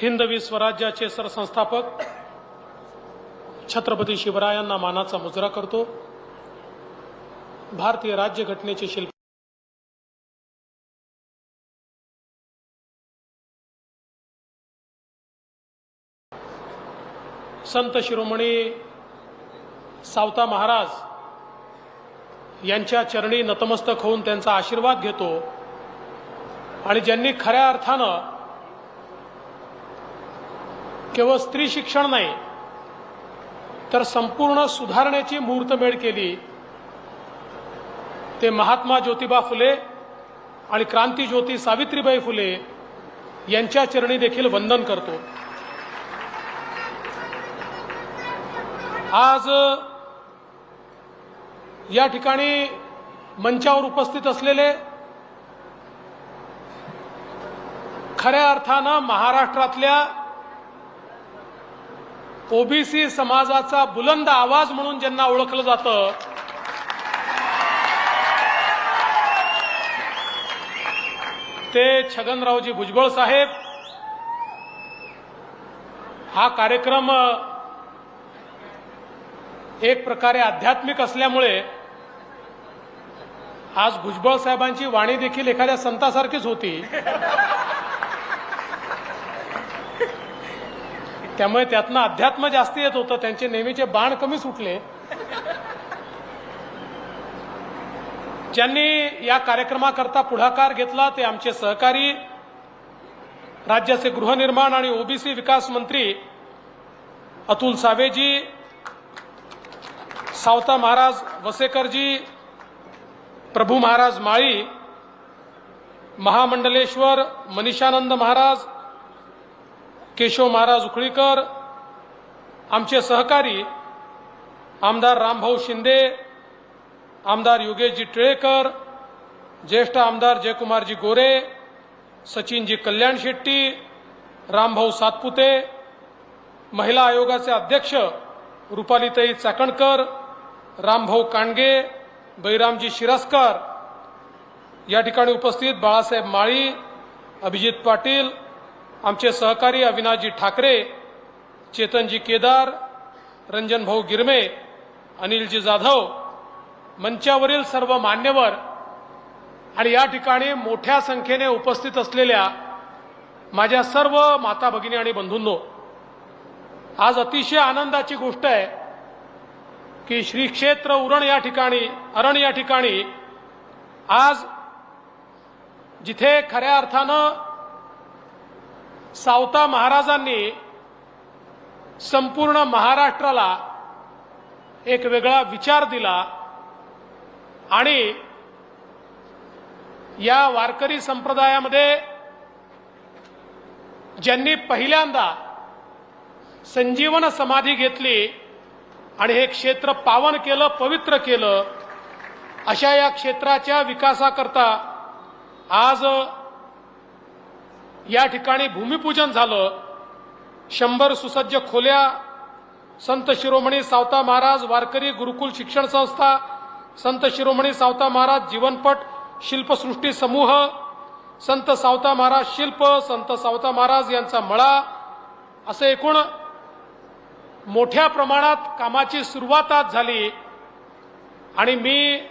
हिंदवी स्वराज्याचे सरसंस्थापक छत्रपती शिवरायांना मानाचा मुजरा करतो. भारतीय राज्यघटनेचे शिल्प संत शिरोमणी सावता महाराज यांच्या चरणी नतमस्तक होऊन त्यांचा आशीर्वाद घेतो आणि ज्यांनी खऱ्या अर्थानं केवळ स्त्री शिक्षण नाही तर संपूर्ण सुधारणेची मुहूर्तमेढ केली. ते महात्मा ज्योतिबा फुले आणि क्रांतीज्योती सावित्रीबाई फुले यांच्या चरणी देखील वंदन करतो. आज या ठिकाणी मंचावर उपस्थित असलेले खऱ्या अर्थानं महाराष्ट्रातल्या ओबीसी समाजाचा बुलंद आवाज म्हणून ज्यांना ओळखलं जातं ते छगनरावजी भुजबळ साहेब. हा कार्यक्रम एक प्रकारे आध्यात्मिक असल्यामुळे आज भुजबळ साहेबांची वाणी देखील एखाद्या संतासारखीच होती. त्यामुळे त्यातनं अध्यात्म जास्त येत होतं. त्यांचे नेहमीचे बाण कमी सुटले. ज्यांनी या कार्यक्रमाकरता पुढाकार घेतला ते आमचे सहकारी राज्याचे गृहनिर्माण आणि ओबीसी विकास मंत्री अतुल सावेजी सावता महाराज वसेकरजी प्रभू महाराज माळी महामंडलेश्वर मनीषानंद महाराज केशव महाराज उकळीकर आमचे सहकारी आमदार रामभाऊ शिंदे आमदार योगेशजी टिळेकर ज्येष्ठ आमदार जयकुमारजी गोरे सचिनजी कल्याण शेट्टी रामभाऊ सातपुते महिला आयोगाचे अध्यक्ष रुपालीताई चाकणकर रामभाऊ कांडगे बैरामजी शिरस्कर. या ठिकाणी उपस्थित बाळासाहेब माळी अभिजित पाटील आमचे सहकारी अविनाशजी ठाकरे चेतनजी केदार रंजनभाऊ गिरमे अनिलजी जाधव मंचावरील सर्व मान्यवर आणि या ठिकाणी मोठ्या संख्येने उपस्थित असलेल्या माझ्या सर्व माता भगिनी आणि बंधूंनो आज अतिशय आनंदाची गोष्ट आहे की श्री क्षेत्र उरण या ठिकाणी अरण या ठिकाणी आज जिथे खऱ्या अर्थानं सावता महाराजांनी संपूर्ण महाराष्ट्राला एक वेगळा विचार दिला आणि या वारकरी संप्रदायामध्ये ज्यांनी पहिल्यांदा संजीवन समाधी घेतली आणि हे क्षेत्र पावन केलं पवित्र केलं अशा या क्षेत्राच्या विकासाकरता आज या ठिकाणी भूमिपूजन झालं. शंभर सुसज्ज खोल्या संत शिरोमणी सावता महाराज वारकरी गुरुकुल शिक्षण संस्था संत शिरोमणी सावता महाराज जीवनपट शिल्पसृष्टी समूह संत सावता महाराज शिल्प संत सावता महाराज यांचा मळा असं एकूण मोठ्या प्रमाणात कामाची सुरुवात आज झाली. आणि मी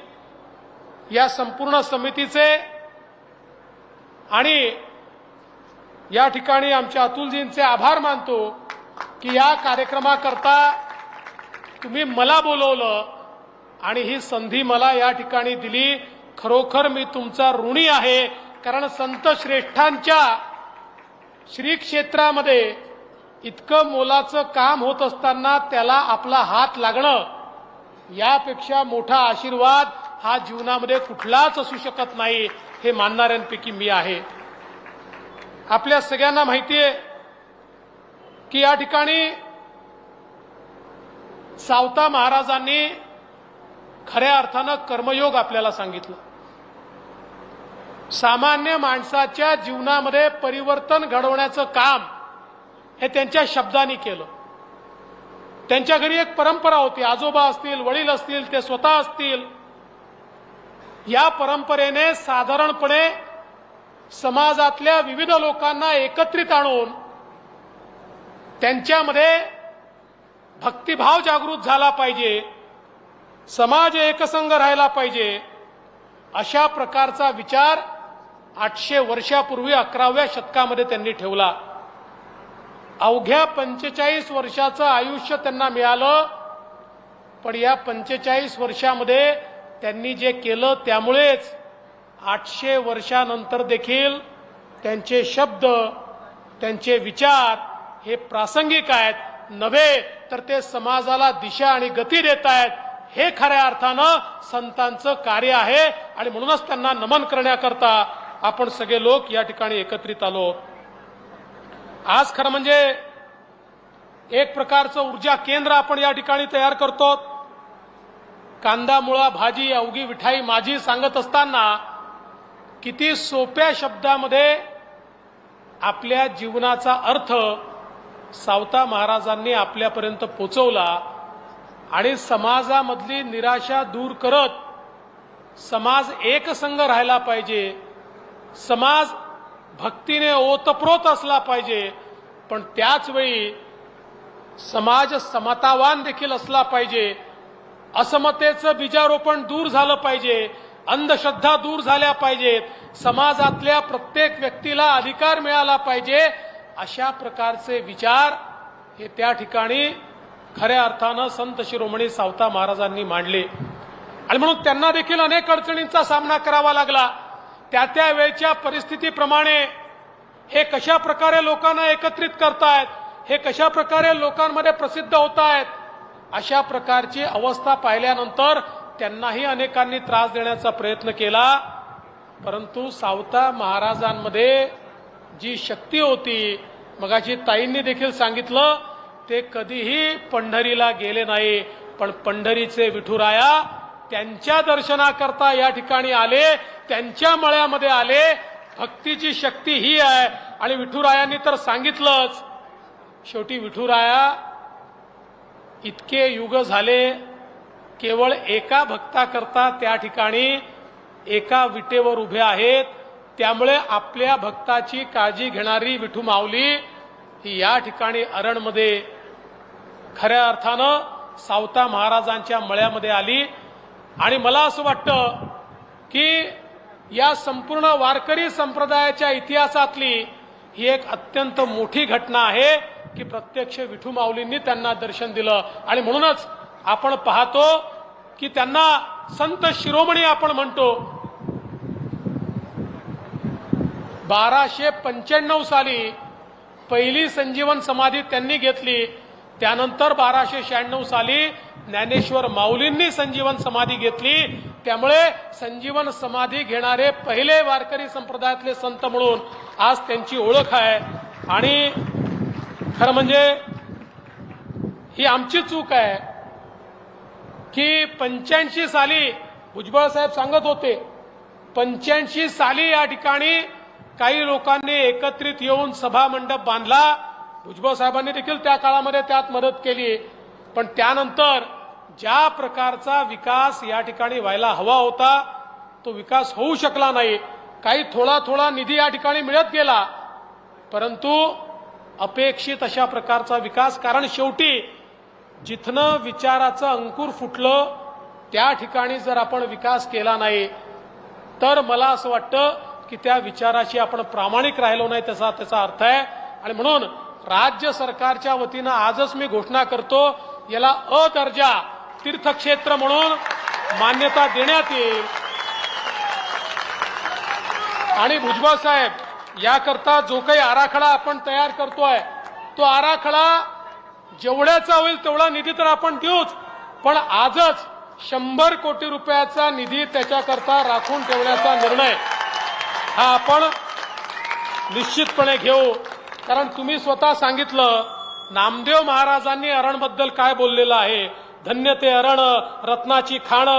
या संपूर्ण समितीचे आणि या ठिकाणी आमच्या अतुलजींचे आभार मानतो की या कार्यक्रमाकरता तुम्ही मला बोलवलं आणि ही संधी मला या ठिकाणी दिली. खरोखर मी तुमचा ऋणी आहे कारण संत श्रेष्ठांच्या श्री क्षेत्रामध्ये इतकं मोलाचं काम होत असताना त्याला आपला हात लागणं यापेक्षा मोठा आशीर्वाद हा जीवनामध्ये कुठलाच असू शकत नाही हे मानणाऱ्यांपैकी मी आहे. आपल्या सगळ्यांना माहिती आहे की या ठिकाणी सावता महाराजांनी खऱ्या अर्थानं कर्मयोग आपल्याला सांगितलं. सामान्य माणसाच्या जीवनामध्ये परिवर्तन घडवण्याचं काम हे त्यांच्या शब्दांनी केलं. त्यांच्या घरी एक परंपरा होती आजोबा असतील वडील असतील ते स्वतः असतील. या परंपरेने साधारणपणे समाजातल्या विविध लोकांना एकत्रित आणून त्यांच्यामध्ये भक्तिभाव जागृत झाला पाहिजे समाज एकसंघ राहायला पाहिजे अशा प्रकारचा विचार आठशे वर्षापूर्वी अकराव्या शतकामध्ये त्यांनी ठेवला. अवघ्या पंचेचाळीस वर्षाचं आयुष्य त्यांना मिळालं पण या पंचेचाळीस वर्षामध्ये त्यांनी जे केलं त्यामुळेच आठशे वर्षानंतर देखील त्यांचे शब्द त्यांचे विचार हे प्रासंगिक आहेत नव्हे तर ते समाजाला दिशा आणि गती देत आहेत. हे खऱ्या अर्थानं संतांचं कार्य आहे आणि म्हणूनच त्यांना नमन करण्याकरता आपण सगळे लोक या ठिकाणी एकत्रित आलो. आज खरं म्हणजे एक प्रकारचं ऊर्जा केंद्र आपण या ठिकाणी तयार करतो. कांदा मुळा भाजी अवघी विठाई माझी सांगत असताना किती सोप्या शब्दामध्ये आपल्या जीवनाचा अर्थ सावता महाराजांनी आपल्यापर्यंत पोचवला आणि समाजामधली निराशा दूर करत समाज एकसंघ राहायला पाहिजे समाज भक्तीने ओतप्रोत असला पाहिजे पण त्याचवेळी समाज समतावान देखील असला पाहिजे असमतेचं बीजारोपण दूर झालं पाहिजे अंधश्रद्धा दूर झाल्या पाहिजेत. समाजातल्या प्रत्येक व्यक्तीला अधिकार मिळाला पाहिजे. अशा प्रकारचे विचार हे त्या ठिकाणी खऱ्या अर्थानं संत शिरोमणी सावता महाराजांनी मांडले. आणि म्हणून त्यांना देखील अनेक अडचणींचा सामना करावा लागला. त्या त्या वेळच्या परिस्थितीप्रमाणे हे कशा प्रकारे लोकांना एकत्रित करतायत हे कशा प्रकारे लोकांमध्ये प्रसिद्ध होत आहेत अशा प्रकारची अवस्था पाहिल्यानंतर त्यांनाही अनेकांनी त्रास देण्याचा प्रयत्न केला. परंतु सावता महाराजांमध्ये जी शक्ती होती मगाशी ताईंनी देखील सांगितलं ते कधीही पंढरीला गेले नाही. पण पंढरीचे विठुराया त्यांच्या दर्शनाकरता या ठिकाणी आले त्यांच्या मळ्यामध्ये आले. भक्तीची शक्ती ही आहे. आणि विठुरायांनी तर सांगितलंच शेवटी विठुराया इतके युग झाले केवळ एका भक्ताकरता त्या ठिकाणी एका विटेवर उभे आहेत. त्यामुळे आपल्या भक्ताची काळजी घेणारी विठू माऊली ही या ठिकाणी अरणमध्ये खऱ्या अर्थानं सावता महाराजांच्या मळ्यामध्ये आली. आणि मला असं वाटतं की या संपूर्ण वारकरी संप्रदायाच्या इतिहासातली ही एक अत्यंत मोठी घटना आहे की प्रत्यक्ष विठू माऊलींनी त्यांना दर्शन दिलं. आणि म्हणूनच आपण पाहतो की त्यांना संत शिरोमणी आपण म्हणतो. बाराशे पंच्याण्णव साली पहिली संजीवन समाधी त्यांनी घेतली. त्यानंतर बाराशे शहाण्णव साली ज्ञानेश्वर माऊलींनी संजीवन समाधी घेतली. त्यामुळे संजीवन समाधी घेणारे पहिले वारकरी संप्रदायातले संत म्हणून आज त्यांची ओळख आहे. आणि खरं म्हणजे ही आमची चूक आहे. की पंच्याऐंशी साली भुजबळ साहेब सांगत होते पंच्याऐंशी साली या ठिकाणी काही लोकांनी एकत्रित येऊन सभा मंडप बांधला. भुजबळ साहेबांनी देखील त्या काळामध्ये त्यात मदत केली. पण त्यानंतर ज्या प्रकारचा विकास या ठिकाणी व्हायला हवा होता तो विकास होऊ शकला नाही. काही थोडा थोडा निधी या ठिकाणी मिळत गेला. परंतु अपेक्षित अशा प्रकारचा विकास कारण शेवटी जिथनं विचाराचं अंकुर फुटलं त्या ठिकाणी जर आपण विकास केला नाही तर मला असं वाटतं की त्या विचाराशी आपण प्रामाणिक राहिलो नाही त्याचा त्याचा अर्थ आहे. आणि म्हणून राज्य सरकारच्या वतीनं आजच मी घोषणा करतो याला अ दर्जा तीर्थक्षेत्र म्हणून मान्यता देण्यात येईल. आणि भुजबळ साहेब याकरता जो काही आराखडा आपण तयार करतोय तो आराखडा जेवढ्याचा होईल तेवढा निधी तर आपण देऊच पण आजच शंभर कोटी रुपयाचा निधी त्याच्याकरता राखून ठेवण्याचा निर्णय हा आपण निश्चितपणे घेऊ. कारण तुम्ही स्वतः सांगितलं नामदेव महाराजांनी अरणबद्दल काय बोललेलं आहे? धन्य ते अरण रत्नाची खाण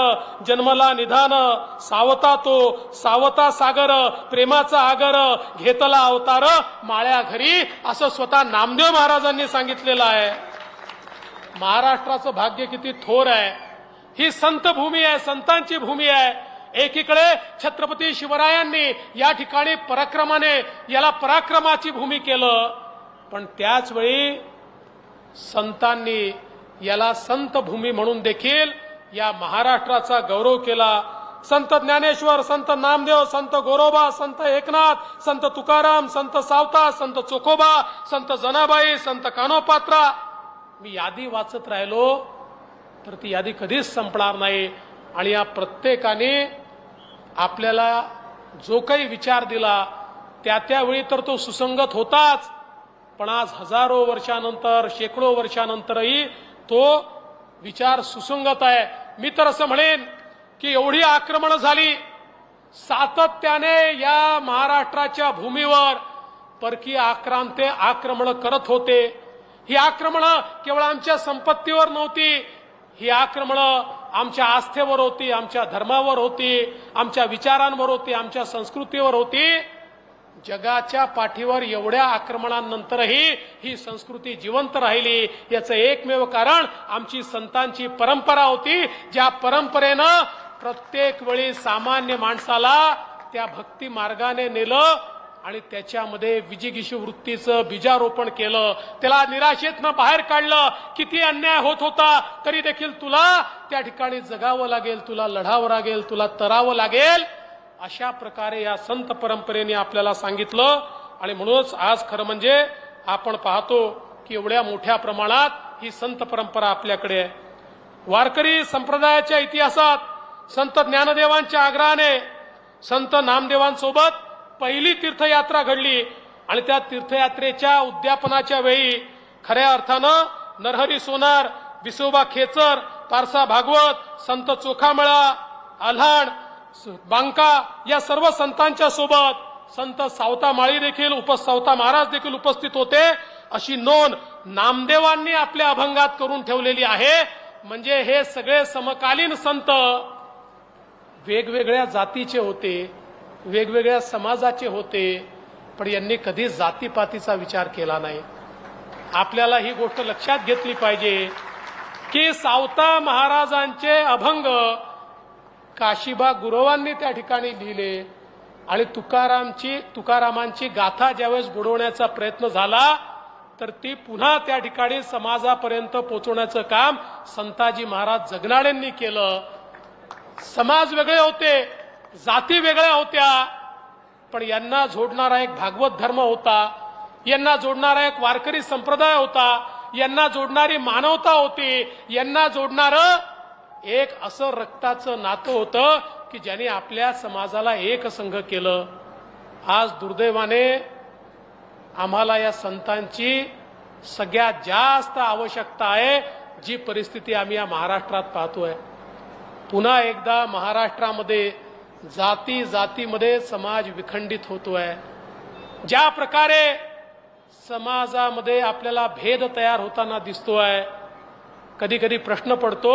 जन्मला निधान सावता तो सावता सागर प्रेमाचा आगर घेतला अवतार माळ्या घरी असं स्वतः नामदेव महाराजांनी सांगितलेलं आहे. महाराष्ट्राचं भाग्य किती थोर आहे. ही संत भूमी आहे संतांची भूमी आहे. एकीकडे छत्रपती शिवरायांनी या ठिकाणी पराक्रमाने याला पराक्रमाची भूमी केलं. पण त्याचवेळी संतांनी याला संत भूमी म्हणून देखील या महाराष्ट्राचा गौरव केला. संत ज्ञानेश्वर संत नामदेव संत गोरोबा संत एकनाथ संत तुकाराम संत सावता संत चोखोबा संत जनाबाई संत कानोपात्रा मी यादी वाचत राहिलो तर ती यादी कधीच संपणार नाही. आणि या प्रत्येकाने आपल्याला जो काही विचार दिला त्या त्यावेळी तर तो सुसंगत होताच. पण आज हजारो वर्षानंतर शेकडो वर्षानंतरही तो विचार सुसंगत आहे. मी तर असं म्हणेन की एवढी आक्रमणं झाली सातत्याने या महाराष्ट्राच्या भूमीवर परकीय आक्रांते आक्रमण करत होते. ही आक्रमणं केवळ आमच्या संपत्तीवर नव्हती. ही आक्रमणं आमच्या आस्थेवर होती आमच्या धर्मावर होती आमच्या विचारांवर होती आमच्या संस्कृतीवर होती. जगाच्या पाठीवर एवढ्या आक्रमणांनंतरही ही संस्कृती जिवंत राहिली. याचं एकमेव कारण आमची संतांची परंपरा होती ज्या परंपरेनं प्रत्येक वेळी सामान्य माणसाला त्या भक्ती मार्गाने नेलं आणि त्याच्यामध्ये विजिगिशी वृत्तीचं बीजारोपण केलं. त्याला निराशेतनं बाहेर काढलं. किती अन्याय होत होता तरी देखील तुला त्या ठिकाणी जगावं लागेल तुला लढावं लागेल तुला तरावं लागेल. अशा प्रकारे या संत परंपरेने आपल्याला सांगितलं. आणि म्हणूनच आज खरं म्हणजे आपण पाहतो की एवढ्या मोठ्या प्रमाणात ही संत परंपरा आपल्याकडे आहे. वारकरी संप्रदायाच्या इतिहासात संत ज्ञानदेवांच्या आग्रहाने संत नामदेवांसोबत पहिली तीर्थयात्रा घडली आणि त्या तीर्थयात्रेच्या उद्यापनाच्या वेळी खऱ्या अर्थानं नरहरी सोनार विसोबा खेचर पारसा भागवत संत चोखामळा आल्हाण बांका या सर्व संतांच्या सोबत संत सावता माळी देखील उपसावता महाराज देखील उपस्थित होते. अशी नोंद नामदेवांनी आपल्या अभंगात करून ठेवलेली आहे. म्हणजे हे सगळे समकालीन संत वेगवेगळ्या जातीचे होते. वेगवेगळ्या समाजाचे होते पण यांनी कधी जातीपातीचा विचार केला नाही. आपल्याला ही गोष्ट लक्षात घेतली पाहिजे की सावता महाराजांचे अभंग काशीबा गुरवांनी त्या ठिकाणी लिहिले आणि तुकारामची तुकारामांची गाथा ज्यावेळेस बुडवण्याचा प्रयत्न झाला तर ती पुन्हा त्या ठिकाणी समाजापर्यंत पोहोचवण्याचं काम संताजी महाराज जगनाळेंनी केलं. समाज वेगळे होते जाती वेगळ्या होत्या पण यांना जोडणारा एक भागवत धर्म होता यांना जोडणारा एक वारकरी संप्रदाय होता यांना जोडणारी मानवता होती यांना जोडणारं एक असं रक्ताचं नातं होतं की ज्याने आपल्या समाजाला एक संघ केलं. आज दुर्दैवाने आम्हाला या संतांची सगळ्यात जास्त आवश्यकता आहे जी परिस्थिती आम्ही या महाराष्ट्रात पाहतोय. पुन्हा एकदा महाराष्ट्रामध्ये जाती जातीमध्ये समाज विखंडित होतोय. ज्या प्रकारे समाजामध्ये आपल्याला भेद तयार होताना दिसतोय कधी कधी प्रश्न पडतो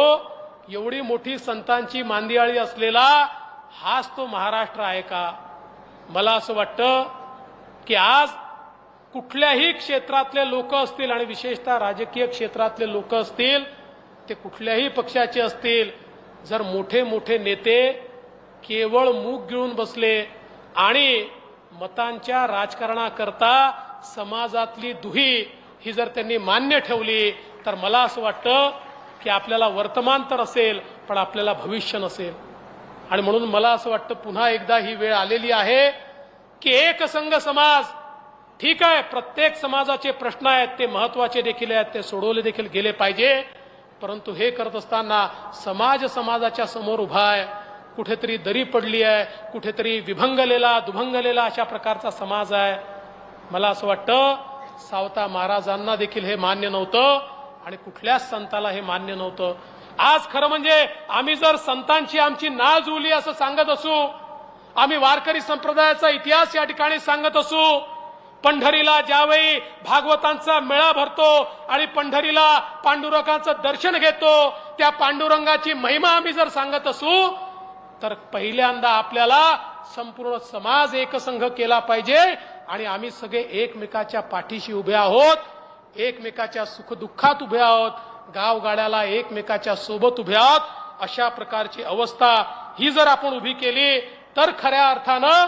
एवढी मोठी संतांची मांदियाळी असलेला हाच तो महाराष्ट्र आहे का? मला असं वाटतं की आज कुठल्याही क्षेत्रातले लोक असतील आणि विशेषतः राजकीय क्षेत्रातले लोक असतील ते कुठल्याही पक्षाचे असतील जर मोठे मोठे नेते केवळ मूग गिळून बसले आणि मतांच्या राजकारणाकरता समाजातली दुही ही जर त्यांनी मान्य ठेवली तर मला असं वाटतं की आपल्याला वर्तमान तर असेल पण आपल्याला भविष्य नसेल. आणि म्हणून मला असं वाटतं पुन्हा एकदा ही वेळ आलेली आहे की एक संघ समाज ठीक आहे प्रत्येक समाजाचे प्रश्न आहेत ते महत्त्वाचे देखील आहेत ते सोडवले देखील गेले पाहिजे परंतु हे करत असताना समाज समाजाच्या समोर उभा आहे. कुठेतरी दरी पडली आहे कुठेतरी विभंगलेला दुभंगलेला अशा प्रकारचा समाज आहे. मला असं वाटतं सावता महाराजांना देखील हे मान्य नव्हतं आणि कुठल्याच संताला हे मान्य नव्हतं. आज खरं म्हणजे आम्ही जर संतांची आमची ना जुळली असं सांगत असू आम्ही वारकरी संप्रदायाचा इतिहास या ठिकाणी सांगत असू पंढरीला ज्यावेळी भागवतांचा मेळा भरतो आणि पंढरीला पांडुरंगाचं दर्शन घेतो त्या पांडुरंगाची महिमा आम्ही जर सांगत असू तर पहिल्यांदा आपल्याला संपूर्ण समाज एकसंघ केला पाहिजे आणि आम्ही सगळे एकमेकाच्या पाठीशी उभे आहोत एकमेकाच्या सुखदुःखात उभे आहोत गावगाड्याला एकमेकाच्या सोबत उभे आहोत अशा प्रकारची अवस्था ही जर आपण उभी केली तर खऱ्या अर्थानं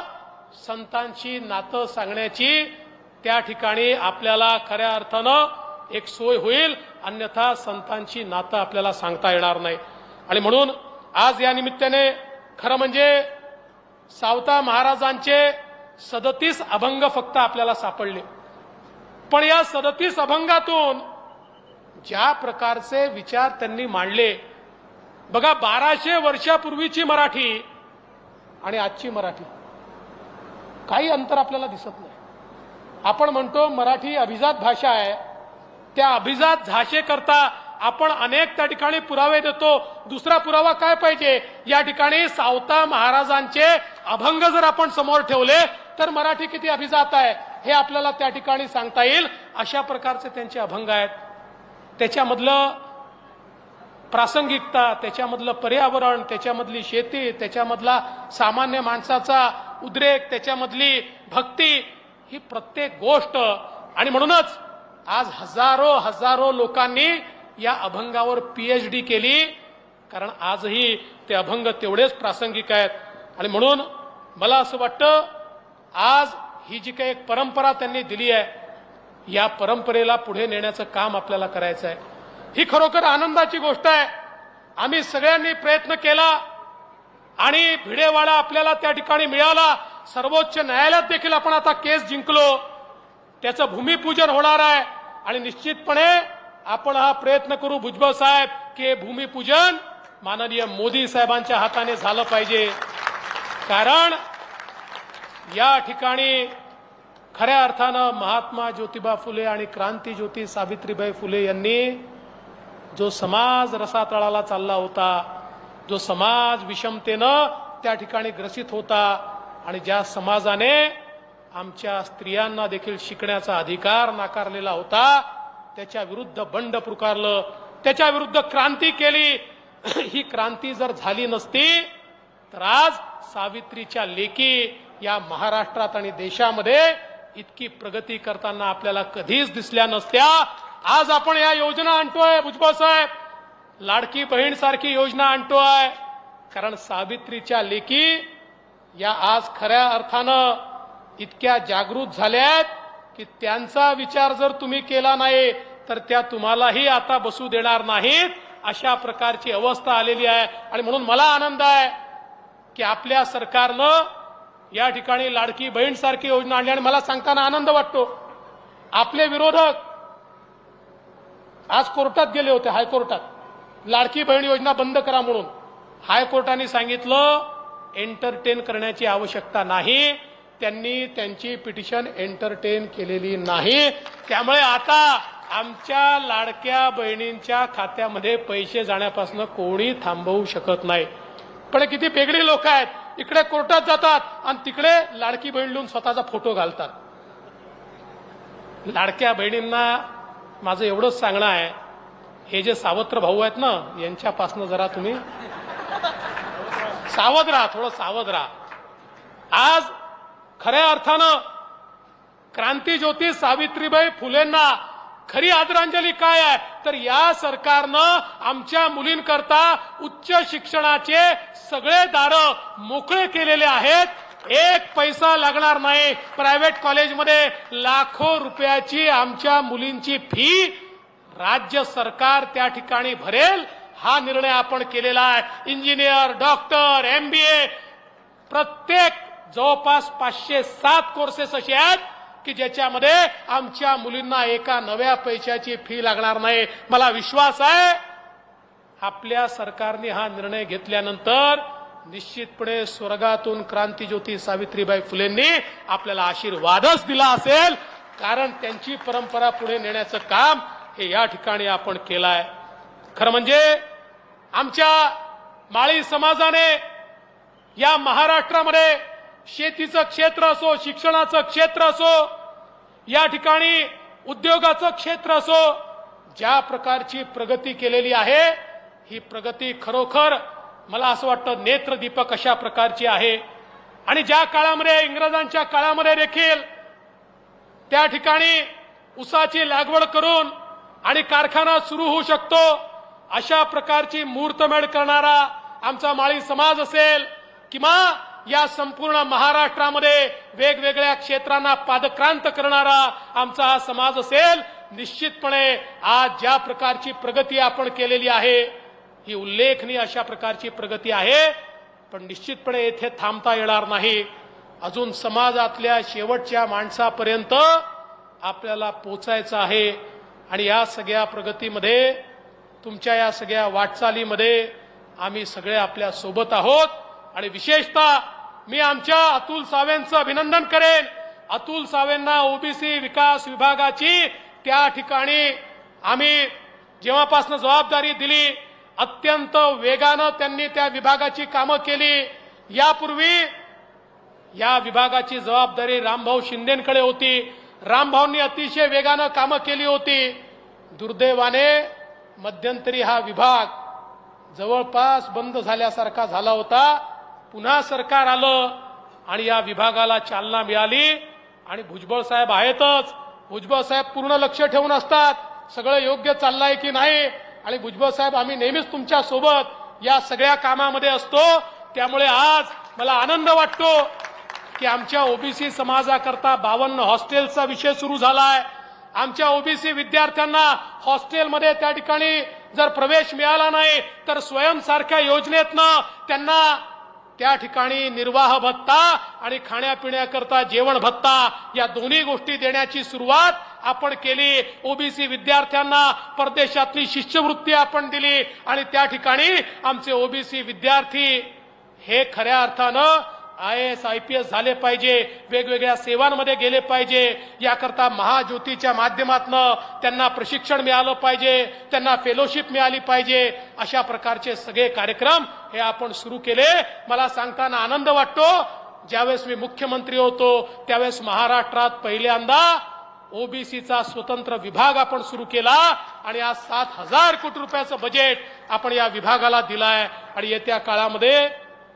संतांची नातं सांगण्याची त्या ठिकाणी आपल्याला खऱ्या अर्थानं एक सोय होईल अन्यथा संतांची नातं आपल्याला सांगता येणार नाही. आणि म्हणून आज या निमित्ताने खरं म्हणजे सावता महाराजांचे सदतीस अभंग फक्त आपल्याला सापडले. पण या सदतीस अभंगातून ज्या प्रकारचे विचार त्यांनी मांडले बघा बाराशे वर्षापूर्वीची मराठी आणि आजची मराठी. काही अंतर आपल्याला दिसत नाही. आपण म्हणतो मराठी अभिजात भाषा आहे. त्या अभिजात भाषेकरता आपण अनेक त्या ठिकाणी पुरावे देतो. दुसरा पुरावा काय पाहिजे? या ठिकाणी सावता महाराजांचे अभंग जर आपण समोर ठेवले तर मराठी किती अभिजात आहे? हे आपल्याला त्या ठिकाणी सांगता येईल. अशा प्रकारचे त्यांचे अभंग आहेत. त्याच्यामधलं प्रासंगिकता त्याच्यामधलं पर्यावरण त्याच्यामधली शेती त्याच्यामधला सामान्य माणसाचा उद्रेक त्याच्यामधली भक्ती ही प्रत्येक गोष्ट. आणि म्हणूनच आज हजारो हजारो लोकांनी या अभंगावर पीएचडी केली. कारण आजही ते अभंग तेवढेच प्रासंगिक आहेत. आणि म्हणून मला असं वाटतं आज ही जी काही एक परंपरा त्यांनी दिली आहे या परंपरेला पुढे नेण्याचं काम आपल्याला करायचं आहे. ही खरोखर आनंदाची गोष्ट आहे. आम्ही सगळ्यांनी प्रयत्न केला आणि भिडेवाडा आपल्याला त्या ठिकाणी मिळाला. सर्वोच्च न्यायालयात देखील आपण आता केस जिंकलो. त्याचं भूमिपूजन होणार आहे. आणि निश्चितपणे आपण हा प्रयत्न करू भुजबळ साहेब की भूमिपूजन. माननीय मोदी साहेबांच्या हाताने झालं पाहिजे. कारण या ठिकाणी खऱ्या अर्थानं महात्मा ज्योतिबा फुले आणि क्रांती ज्योती सावित्रीबाई फुले यांनी जो समाज रसातळाला चालला होता जो समाज विषमतेनं त्या ठिकाणी ग्रसित होता आणि ज्या समाजाने आमच्या स्त्रियांना देखील शिकण्याचा अधिकार नाकारलेला होता त्याच्या विरुद्ध बंड पुकारलं त्याच्या विरुद्ध क्रांती केली. ही क्रांती जर झाली नसती तर आज सावित्रीच्या लेखी या महाराष्ट्रात आणि देशामध्ये इतकी प्रगती करताना आपल्याला कधीच दिसल्या नसत्या. आज आपण या योजना आणतोय भुजबळ साहेब. लाडकी बहीण सारखी योजना आणतोय. कारण सावित्रीच्या लेखी या आज खऱ्या अर्थानं इतक्या जागृत झाल्या आहेत की त्यांचा विचार जर तुम्ही केला नाही तर त्या तुम्हालाही आता बसू देणार नाहीत. अशा प्रकारची अवस्था आलेली आहे. आणि म्हणून मला आनंद आहे की आपल्या सरकारनं या ठिकाणी लाडकी बहीण सारखी योजना आणली. आणि मला सांगताना आनंद वाटतो. आपले विरोधक आज कोर्टात गेले होते हायकोर्टात. लाडकी बहीण योजना बंद करा म्हणून. हायकोर्टाने सांगितलं एंटरटेन करण्याची आवश्यकता नाही. त्यांनी त्यांची पिटिशन एंटरटेन केलेली नाही. त्यामुळे आता आमच्या लाडक्या बहिणींच्या खात्यामध्ये पैसे जाण्यापासून कोणी थांबवू शकत नाही. पण किती वेगळी लोक आहेत. इकडे कोर्टात जातात आणि तिकडे लाडकी बहीण लिहून स्वतःचा फोटो घालतात. लाडक्या बहिणींना माझं एवढंच सांगणं आहे. हे जे सावत्र भाऊ आहेत ना यांच्यापासनं जरा तुम्ही सावध राहा थोडं सावध राहा. आज खऱ्या अर्थानं क्रांती ज्योती सावित्रीबाई फुलेंना खरी आदरांजली काय आहे? तर या सरकारनं आमच्या मुलींकरता उच्च शिक्षणाचे सगळे दार मोकळे केलेले आहेत. एक पैसा लागणार नाही. प्रायव्हेट कॉलेजमध्ये लाखो रुपयाची आमच्या मुलींची फी राज्य सरकार त्या ठिकाणी भरेल. हा निर्णय आपण केलेला आहे. इंजिनियर डॉक्टर एमबीए प्रत्येक जवळपास पाचशे सात कोर्सेस असे आहेत की ज्याच्यामध्ये आमच्या मुलींना एका नव्या पैशाची फी लागणार नाही. मला विश्वास आहे आपल्या सरकारने हा निर्णय घेतल्यानंतर निश्चितपणे स्वर्गातून क्रांतीज्योती सावित्रीबाई फुलेंनी आपल्याला आशीर्वादच दिला असेल. कारण त्यांची परंपरा पुढे नेण्याचं काम हे या ठिकाणी आपण केलं आहे खरं म्हणजे आमच्या माळी समाजाने या महाराष्ट्रामध्ये शेतीचं क्षेत्र असो शिक्षणाचं क्षेत्र असो या ठिकाणी उद्योगाचं क्षेत्र असो ज्या प्रकारची प्रगती केलेली आहे ही प्रगती खरोखर मला असं वाटतं नेत्रदीपक अशा प्रकारची आहे. आणि ज्या काळामध्ये इंग्रजांच्या काळामध्ये देखील त्या ठिकाणी उसाची लागवड करून आणि कारखाना सुरू होऊ शकतो अशा प्रकारची मूर्तमेढ करणारा आमचा माळी समाज असेल किंवा या संपूर्ण महाराष्ट्रामध्ये वेगवेगळ्या क्षेत्रांना पादक्रांत करणारा आमचा हा समाज असेल निश्चितपणे आज ज्या प्रकारची प्रगती आपण केलेली आहे ही उल्लेखनीय अशा प्रकारची प्रगती आहे पण निश्चितपणे येथे थांबता येणार नाही. अजून समाजातल्या शेवटच्या माणसापर्यंत आपल्याला पोचायचं आहे. आणि या सगळ्या प्रगतीमध्ये तुमच्या या सगळ्या वाटचालीमध्ये आम्ही सगळे आपल्यासोबत आहोत. आणि विशेषतः मी आमच्या अतुल सावेंचं अभिनंदन करेन. अतुल सावेंना ओबीसी विकास विभागाची त्या ठिकाणी आम्ही जेव्हापासून जबाबदारी दिली अत्यंत वेगानं त्यांनी त्या विभागाची कामं केली. यापूर्वी या विभागाची जबाबदारी रामभाऊ शिंदेकडे होती. रामभाऊंनी अतिशय वेगानं कामं केली होती. दुर्दैवाने मध्यंतरी हा विभाग जवळपास बंद झाल्यासारखा झाला होता. पुन्हा सरकार आलं आणि या विभागाला चालना मिळाली आणि भुजबळ साहेब आहेतच. भुजबळ साहेब पूर्ण लक्ष ठेवून असतात. सगळं योग्य चाललंय की नाही? आणि भुजबळ साहेब आम्ही नेहमीच तुमच्यासोबत या सगळ्या कामामध्ये असतो. त्यामुळे आज मला आनंद वाटतो की आमच्या ओबीसी समाजाकरता बावन्न हॉस्टेलचा विषय सुरू झालाय. आमच्या ओबीसी विद्यार्थ्यांना हॉस्टेलमध्ये त्या ठिकाणी जर प्रवेश मिळाला नाही तर स्वयंसारख्या योजनेतनं त्यांना त्या ठिकाणी निर्वाह भत्ता आणि खाण्यापिण्याकरता जेवण भत्ता या दोन्ही गोष्टी देण्याची सुरुवात आपण केली. ओबीसी विद्यार्थ्यांना परदेशातली शिष्यवृत्ती आपण दिली आणि त्या ठिकाणी आमचे ओबीसी विद्यार्थी हे खऱ्या अर्थानं I S I P S झाले पाहिजे वेगवेगळ्या सेवांमध्ये गेले पाहिजे. याकरता महाज्योतीच्या माध्यमातनं त्यांना प्रशिक्षण मिळालं पाहिजे त्यांना फेलोशिप मिळाली पाहिजे. अशा प्रकारचे सगळे कार्यक्रम हे आपण सुरू केले. मला सांगताना आनंद वाटतो. ज्यावेळेस मी मुख्यमंत्री होतो त्यावेळेस महाराष्ट्रात पहिल्यांदा ओबीसीचा स्वतंत्र विभाग आपण सुरू केला आणि आज सात हजार कोटी रुपयाचं बजेट आपण या विभागाला दिलाय. आणि येत्या काळामध्ये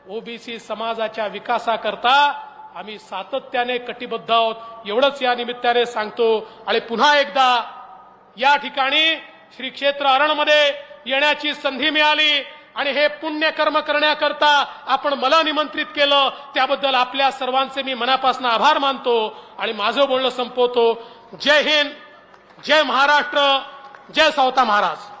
ओबीसी समाजाच्या विकासाकरता आम्ही सातत्याने कटिबद्ध आहोत. एवढंच या निमित्ताने सांगतो. आणि पुन्हा एकदा या ठिकाणी श्री क्षेत्र अरणमध्ये येण्याची संधी मिळाली. आणि हे पुण्यकर्म करण्याकरता आपण मला निमंत्रित केलं. त्याबद्दल आपल्या सर्वांचे मी मनापासून आभार मानतो. आणि माझं बोलणं संपवतो. जय हिंद जय महाराष्ट्र जय सावता महाराज.